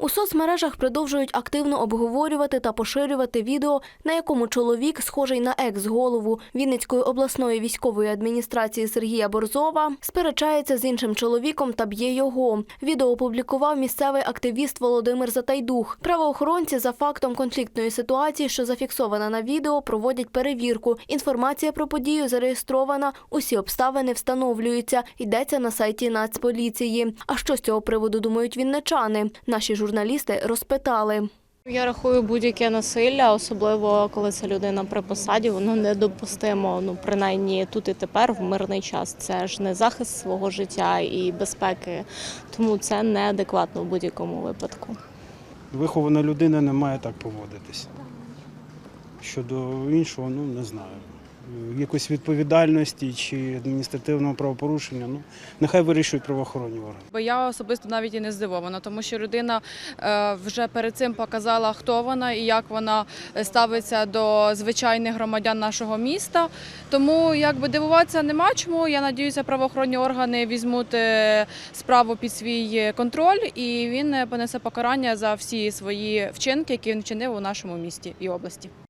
У соцмережах продовжують активно обговорювати та поширювати відео, на якому чоловік, схожий на екс-голову Вінницької обласної військової адміністрації Сергія Борзова, сперечається з іншим чоловіком та б'є його. Відео опублікував місцевий активіст Володимир Затайдух. Правоохоронці за фактом конфліктної ситуації, що зафіксована на відео, проводять перевірку. Інформація про подію зареєстрована. Усі обставини встановлюються. Йдеться на сайті Нацполіції. А що з цього приводу думають вінничани? Наші журналісти розпитали. Я рахую будь-яке насилля, особливо коли це людина при посаді, воно недопустимо. Ну принаймні тут і тепер в мирний час. Це ж не захист свого життя і безпеки, тому це неадекватно в будь-якому випадку. Вихована людина не має так поводитись. Щодо іншого, ну не знаю. Якоїсь відповідальності чи адміністративного правопорушення, ну нехай вирішують правоохоронні органи. Бо я особисто навіть і не здивована, тому що людина е, вже перед цим показала, хто вона і як вона ставиться до звичайних громадян нашого міста. Тому якби дивуватися нема чому. Я надіюся, правоохоронні органи візьмуть е, справу під свій контроль, і він е, понесе покарання за всі свої вчинки, які він вчинив у нашому місті і області.